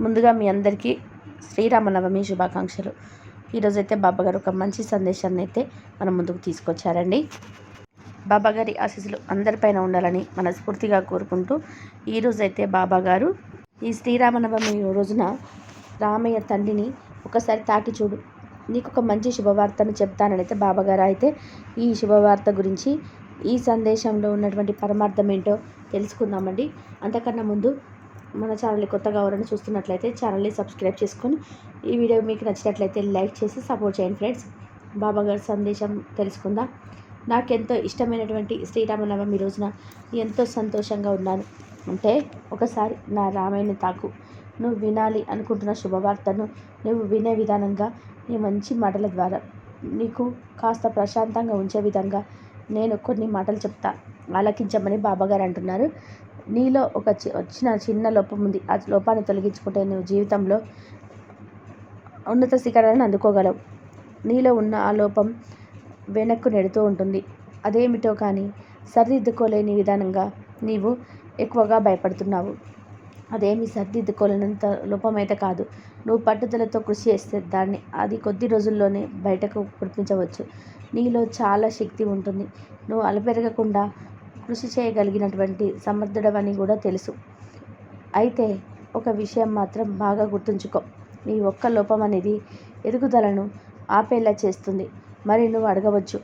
ముందుగా మీ అందరికీ శ్రీరామనవమి శుభాకాంక్షలు. ఈరోజైతే బాబాగారు ఒక మంచి సందేశాన్ని అయితే మన ముందుకు తీసుకొచ్చారండి. బాబాగారి ఆశీస్సులు అందరిపైన ఉండాలని మనస్ఫూర్తిగా కోరుకుంటూ ఈరోజైతే బాబాగారు ఈ శ్రీరామనవమి రోజున రామయ్య తండ్రిని ఒకసారి తాకి చూడు. నీకు ఒక మంచి శుభవార్తను చెప్తానని అయితే బాబాగారు. అయితే ఈ శుభవార్త గురించి ఈ సందేశంలో ఉన్నటువంటి పరమార్థం ఏంటో తెలుసుకుందామండి. అంతకన్నా ముందు మన ఛానల్ కొత్తగా ఎవరైనా చూస్తున్నట్లయితే ఛానల్ని సబ్స్క్రైబ్ చేసుకొని ఈ వీడియో మీకు నచ్చినట్లయితే లైక్ చేసి సపోర్ట్ చేయండి ఫ్రెండ్స్. బాబాగారి సందేశం తెలుసుకుందాం. నాకెంతో ఇష్టమైనటువంటి శ్రీరామనవమి రోజున ఎంతో సంతోషంగా ఉన్నాను. అంటే ఒకసారి నా రామాయణ తాకు. నువ్వు వినాలి అనుకుంటున్న శుభవార్తను నువ్వు వినే విధానంగా నీ మంచి మాటల ద్వారా. నీకు కాస్త ప్రశాంతంగా ఉంచే విధంగా నేను కొన్ని మాటలు చెప్తా. ఆలకించమని బాబాగారు అంటున్నారు. నీలో ఒక చి- వచ్చిన చిన్న లోపం ఉంది. ఆ లోపాన్ని తొలగించుకుంటే నువ్వు జీవితంలో ఉన్నత శిఖరాలను అందుకోగలవు. నీలో ఉన్న ఆ లోపం వెనక్కు నెడుతూ ఉంటుంది. అదేమిటో కానీ సరిదిద్దుకోలేని విధానంగా నీవు ఎక్కువగా భయపడుతున్నావు. అదేమి సరిదిద్దుకోలేనంత లోపమైతే కాదు. నువ్వు పట్టుదలతో కృషి చేస్తే దాన్ని అది కొద్ది రోజుల్లోనే బయటకు కురిపించవచ్చు. నీలో చాలా శక్తి ఉంటుంది. నువ్వు అలపెరగకుండా కృషి చేయగలిగినటువంటి సమర్థుడవని కూడా తెలుసు. అయితే ఒక విషయం మాత్రం బాగా గుర్తుంచుకో. నీ ఒక్క లోపం అనేది ఎదుగుదలను ఆపేలా చేస్తుంది. మరి నువ్వు అడగవచ్చు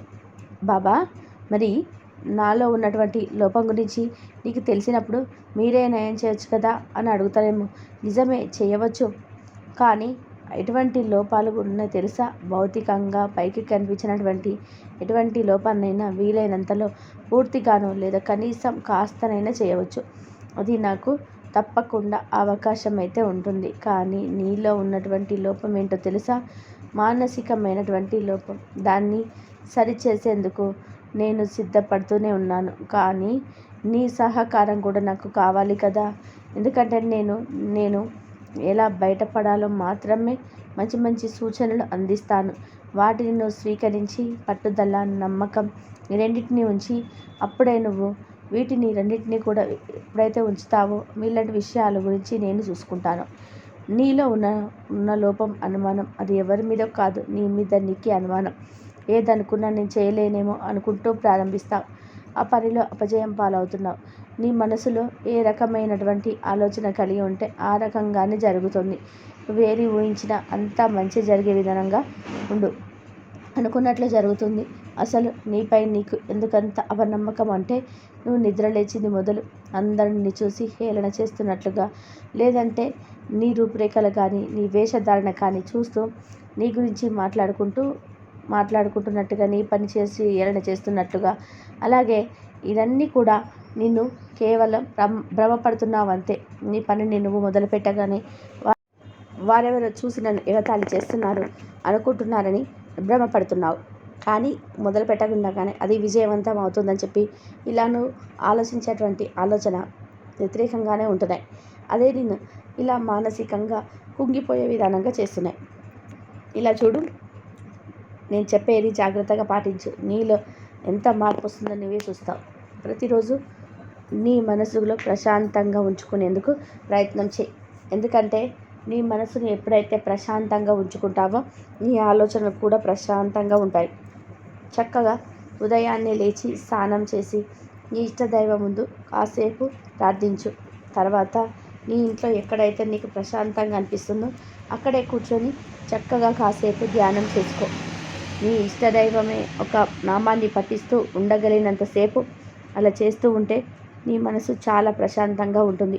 బాబా మరి నాలో ఉన్నటువంటి లోపం గురించి నీకు తెలిసినప్పుడు మీరే నయం చేయొచ్చు కదా? అని అడుగుతారేమో. నిజమే చేయవచ్చు. కానీ ఎటువంటి లోపాలు ఉన్నాయి తెలుసా? భౌతికంగా పైకి కనిపించినటువంటి ఎటువంటి లోపాన్నైనా వీలైనంతలో పూర్తిగాను లేదా కనీసం కాస్తనైనా చేయవచ్చు. అది నాకు తప్పకుండా అవకాశం అయితే ఉంటుంది. కానీ నీలో ఉన్నటువంటి లోపం ఏంటో తెలుసా? మానసికమైనటువంటి లోపం. దాన్ని సరిచేసేందుకు నేను సిద్ధపడుతూనే ఉన్నాను. కానీ నీ సహకారం కూడా నాకు కావాలి కదా? ఎందుకంటే నేను నేను ఎలా బయటపడాలో మాత్రమే మంచి మంచి సూచనలు అందిస్తాను. వాటిని నువ్వు స్వీకరించి పట్టుదల నమ్మకం ఈ రెండింటిని ఉంచి అప్పుడే నువ్వు వీటిని రెండింటిని కూడా ఎప్పుడైతే ఉంచుతావో ఇలాంటి విషయాల గురించి నేను చూసుకుంటాను. నీలో ఉన్న ఉన్న లోపం అనుమానం అది ఎవరి మీద కాదు నీ మీద నీకే అనుమానం. ఏదనుకున్నా నేను చేయలేనేమో అనుకుంటూ ప్రారంభిస్తావు. ఆ పనిలో అపజయం పాలవుతున్నావు. నీ మనసులో ఏ రకమైనటువంటి ఆలోచన కలిగి ఉంటే ఆ రకంగానే జరుగుతుంది. వేరి ఊహించిన అంతా మంచి జరిగే విధానంగా ఉండు. అనుకున్నట్లు జరుగుతుంది. అసలు నీపై నీకు ఎందుకంత అవనమ్మకం అంటే నువ్వు నిద్ర లేచింది మొదలు. అందరిని చూసి హేళన చేస్తున్నట్లుగా. లేదంటే నీ రూపురేఖలు కానీ నీ వేషధారణ కానీ చూస్తూ నీ గురించి మాట్లాడుకుంటూ మాట్లాడుకుంటున్నట్టుగా నీ పని చేసి ఏలన చేస్తున్నట్టుగా. అలాగే ఇవన్నీ కూడా నిన్ను కేవలం భ్రమ భ్రమపడుతున్నావు అంతే నీ పనిని నువ్వు మొదలుపెట్టగానే వారెవరో చూసి నన్ను ఎగతాళి చేస్తున్నారు అనుకుంటున్నారని భ్రమపడుతున్నావు. కానీ మొదలు పెట్టకుండానే అది విజయవంతం అవుతుందని చెప్పి ఇలా నువ్వు ఆలోచించేటువంటి ఆలోచన వ్యతిరేకంగానే ఉంటున్నాయి. అదే నిన్ను ఇలా మానసికంగా కుంగిపోయే విధానంగా చేస్తున్నాయి. ఇలా చూడు నేను చెప్పేది జాగ్రత్తగా పాటించు. నీలో ఎంత మార్పు వస్తుందో నువ్వే చూస్తావు. ప్రతిరోజు నీ మనసులో ప్రశాంతంగా ఉంచుకునేందుకు ప్రయత్నం చేయి. ఎందుకంటే నీ మనసుని ఎప్పుడైతే ప్రశాంతంగా ఉంచుకుంటావో నీ ఆలోచనలు కూడా ప్రశాంతంగా ఉంటాయి. చక్కగా ఉదయాన్నే లేచి స్నానం చేసి నీ ఇష్టదైవం ముందు కాసేపు ప్రార్థించు. తర్వాత నీ ఇంట్లో ఎక్కడైతే నీకు ప్రశాంతంగా అనిపిస్తుందో అక్కడే కూర్చొని చక్కగా కాసేపు ధ్యానం చేసుకో. నీ ఇష్టదైవమే ఒక నామాన్ని పఠిస్తూ ఉండగలిగినంతసేపు అలా చేస్తూ ఉంటే నీ మనసు చాలా ప్రశాంతంగా ఉంటుంది.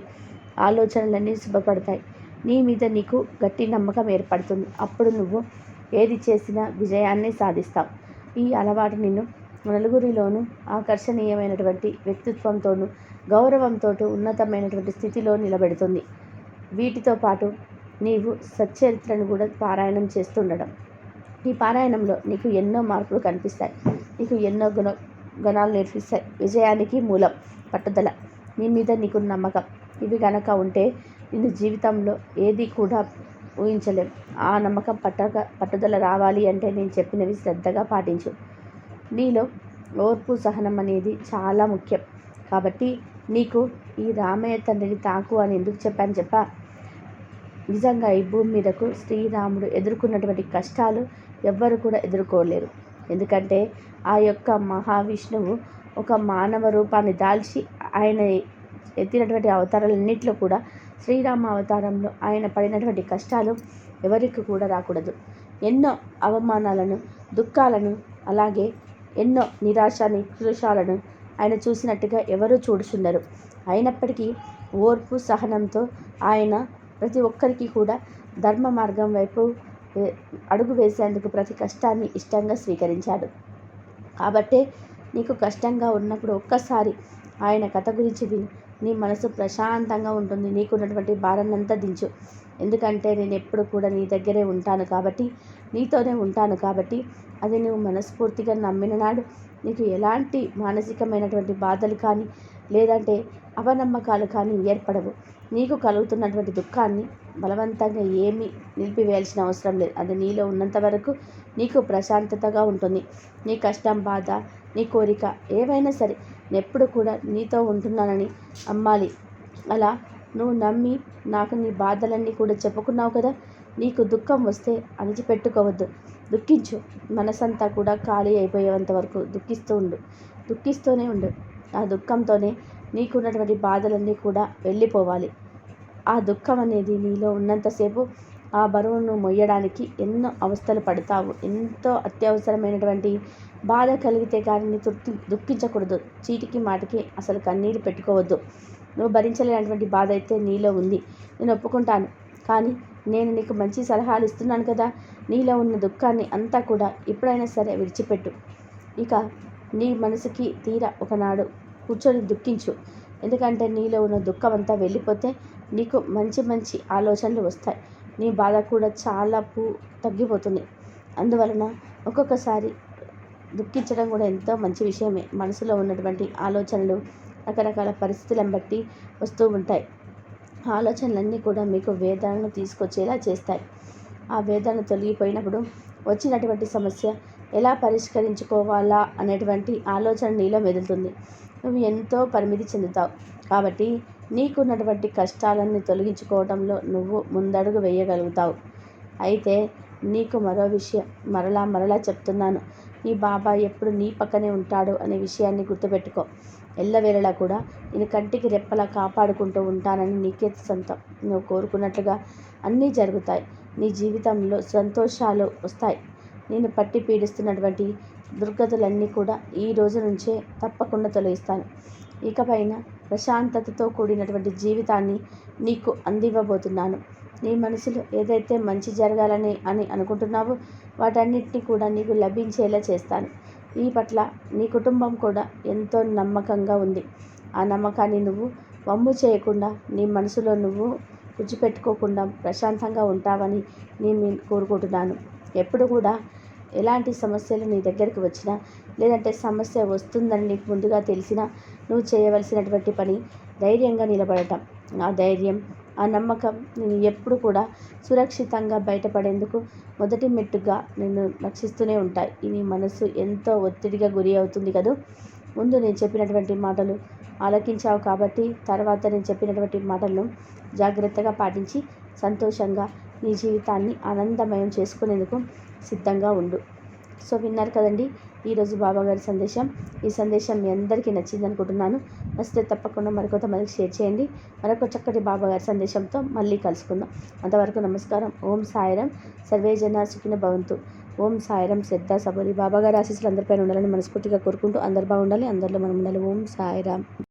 ఆలోచనలన్నీ శుభపడతాయి. నీ మీద నీకు గట్టి నమ్మకం ఏర్పడుతుంది. అప్పుడు నువ్వు ఏది చేసినా విజయాన్ని సాధిస్తావు. ఈ అలవాటు నిన్ను నలుగురిలోనూ ఆకర్షణీయమైనటువంటి వ్యక్తిత్వంతోనూ గౌరవంతో ఉన్నతమైనటువంటి స్థితిలో నిలబెడుతుంది. వీటితో పాటు నీవు సచ్చరిత్రను కూడా పారాయణం చేస్తుండడం. నీ పారాయణంలో నీకు ఎన్నో మార్పులు కనిపిస్తాయి. నీకు ఎన్నో గుణ గుణాలు నేర్పిస్తాయి. విజయానికి మూలం పట్టుదల. నీ మీద నీకు నమ్మకం. ఇవి కనుక ఉంటే నిన్ను జీవితంలో ఏది కూడా ఊహించలేం. ఆ నమ్మకం పట్టక పట్టుదల రావాలి అంటే నేను చెప్పినవి శ్రద్ధగా పాటించు. నీలో ఓర్పు సహనం అనేది చాలా ముఖ్యం. కాబట్టి నీకు ఈ రామయ్య తండ్రిని తాకు అని ఎందుకు చెప్పాను చెప్పా? నిజంగా ఈ భూమి మీదకు శ్రీరాముడు ఎదుర్కొన్నటువంటి కష్టాలు ఎవ్వరు కూడా ఎదుర్కోలేరు. ఎందుకంటే ఆ యొక్క మహావిష్ణువు ఒక మానవ రూపాన్ని దాల్చి ఆయన ఎత్తినటువంటి అవతారాలన్నింటిలో కూడా శ్రీరామ అవతారంలో ఆయన పడినటువంటి కష్టాలు ఎవరికి కూడా రాకూడదు. ఎన్నో అవమానాలను దుఃఖాలను అలాగే ఎన్నో నిరాశ నికృషాలను ఆయన చూసినట్టుగా ఎవరూ చూడుచుండరు అయినప్పటికీ ఓర్పు సహనంతో ఆయన ప్రతి ఒక్కరికి కూడా ధర్మ మార్గం వైపు అడుగు వేసేందుకు ప్రతి కష్టాన్ని ఇష్టంగా స్వీకరించాడు. కాబట్టే నీకు కష్టంగా ఉన్నప్పుడు ఒక్కసారి ఆయన కథ గురించి విని. నీ మనసు ప్రశాంతంగా ఉంటుంది. నీకున్నటువంటి భారాన్నంతా దించు. ఎందుకంటే నేను ఎప్పుడు కూడా నీ దగ్గరే ఉంటాను కాబట్టి నీతోనే ఉంటాను కాబట్టి అది నువ్వు మనస్ఫూర్తిగా నమ్మిన నాడు నీకు ఎలాంటి మానసికమైనటువంటి బాధలు కానీ లేదంటే అవనమ్మకాలు కానీ ఏర్పడవు. నీకు కలుగుతున్నటువంటి దుఃఖాన్ని బలవంతంగా ఏమీ నిలిపివేయాల్సిన అవసరం లేదు. అది నీలో ఉన్నంత వరకు నీకు ప్రశాంతతగా ఉంటుంది. నీ కష్టం బాధ నీ కోరిక ఏవైనా సరే ఎప్పుడు కూడా నీతో ఉంటున్నానని అమ్మాలి అలా నువ్వు నమ్మి నాకు నీ బాధలన్నీ కూడా చెప్పుకున్నావు కదా నీకు దుఃఖం వస్తే అణిచిపెట్టుకోవద్దు. దుఃఖించు. మనసంతా కూడా ఖాళీ అయిపోయేంత వరకు దుఃఖిస్తూ ఉండు. దుఃఖిస్తూనే ఉండు. ఆ దుఃఖంతోనే నీకున్నటువంటి బాధలన్నీ కూడా వెళ్ళిపోవాలి. ఆ దుఃఖం అనేది నీలో ఉన్నంతసేపు ఆ బరువును మొయ్యడానికి ఎన్నో అవస్థలు పడతావు. ఎంతో అత్యవసరమైనటువంటి బాధ కలిగితే కానీ తృప్తి దుఃఖించకూడదు. చీటికి మాటికి అసలు కన్నీరు పెట్టుకోవద్దు. నువ్వు భరించలేనటువంటి బాధ అయితే నీలో ఉంది. నేను ఒప్పుకుంటాను. కానీ నేను నీకు మంచి సలహాలు ఇస్తున్నాను కదా. నీలో ఉన్న దుఃఖాన్ని అంతా కూడా ఎప్పుడైనా సరే విడిచిపెట్టు. ఇక నీ మనసుకి తీర ఒకనాడు కూర్చొని దుఃఖించు. ఎందుకంటే నీలో ఉన్న దుఃఖం అంతా వెళ్ళిపోతే నీకు మంచి మంచి ఆలోచనలు వస్తాయి. నీ బాధ కూడా చాలా పూ తగ్గిపోతుంది. అందువలన ఒక్కొక్కసారి దుఃఖించడం కూడా ఎంతో మంచి విషయమే. మనసులో ఉన్నటువంటి ఆలోచనలు రకరకాల పరిస్థితులను బట్టి వస్తూ ఉంటాయి. ఆలోచనలన్నీ కూడా మీకు వేదాలను తీసుకొచ్చేలా చేస్తాయి. ఆ వేదన తొలగిపోయినప్పుడు వచ్చినటువంటి సమస్య ఎలా పరిష్కరించుకోవాలా అనేటువంటి ఆలోచన నీలో మెదులుతుంది. నువ్వు ఎంతో పరిమితి చెందుతావు. కాబట్టి నీకున్నటువంటి కష్టాలన్నీ తొలగించుకోవడంలో నువ్వు ముందడుగు వేయగలుగుతావు. అయితే నీకు మరో విషయం మరలా మరలా చెప్తున్నాను. నీ బాబా ఎప్పుడు నీ పక్కనే ఉంటాడు అనే విషయాన్ని గుర్తుపెట్టుకో. ఎల్లవేళలా కూడా నేను కంటికి రెప్పలా కాపాడుకుంటూ ఉంటానని నీకే సొంతం. నువ్వు కోరుకున్నట్లుగా అన్నీ జరుగుతాయి. నీ జీవితంలో సంతోషాలు వస్తాయి. నేను పట్టి పీడిస్తున్నటువంటి దుర్గతులన్నీ కూడా ఈ రోజు నుంచే తప్పకుండా తొలగిస్తాను. ఇకపైన ప్రశాంతతతో కూడినటువంటి జీవితాన్ని నీకు అందివ్వబోతున్నాను. నీ మనసులో ఏదైతే మంచి జరగాలని అని అనుకుంటున్నావో వాటన్నిటిని కూడా నీకు లభించేలా చేస్తాను. ఈ పట్ల నీ కుటుంబం కూడా ఎంతో నమ్మకంగా ఉంది. ఆ నమ్మకాన్ని నువ్వు వమ్ము చేయకుండా నీ మనసులో నువ్వు విడిచిపెట్టుకోకుండా ప్రశాంతంగా ఉంటావని నేను కోరుకుంటున్నాను. ఎప్పుడు కూడా ఎలాంటి సమస్యలు నీ దగ్గరికి వచ్చినా లేదంటే సమస్య వస్తుందని నీకు ముందుగా తెలిసినా నువ్వు చేయవలసినటువంటి పని ధైర్యంగా నిలబడటం. ఆ ధైర్యం ఆ నమ్మకం నేను ఎప్పుడు కూడా సురక్షితంగా బయటపడేందుకు మొదటి మెట్టుగా నేను రక్షిస్తూనే ఉంటాయి. నీ మనసు ఎంతో ఒత్తిడిగా గురి అవుతుంది కదా? ముందు నేను చెప్పినటువంటి మాటలు ఆలకించావు కాబట్టి తర్వాత నేను చెప్పినటువంటి మాటలను జాగ్రత్తగా పాటించి సంతోషంగా నీ జీవితాన్ని ఆనందమయం చేసుకునేందుకు సిద్ధంగా ఉండు. సో విన్నారు కదండి ఈరోజు బాబాగారి సందేశం. ఈ సందేశం మీ అందరికీ నచ్చింది అనుకుంటున్నాను. నచ్చితే తప్పకుండా మరికొంత మందికి షేర్ చేయండి. మరొక చక్కటి బాబాగారి సందేశంతో మళ్ళీ కలుసుకుందాం. అంతవరకు నమస్కారం. ఓం సాయిరం. సర్వే జన సుఖిన భవంతు. ఓం సాయిరం శ్రద్ధ సబరి బాబాగారి ఆశీస్సులు అందరిపైన ఉండాలని మనస్ఫూర్తిగా కోరుకుంటూ అందరు బాగుండాలి అందరిలో మనం ఉండాలి. ఓం సాయిరామ్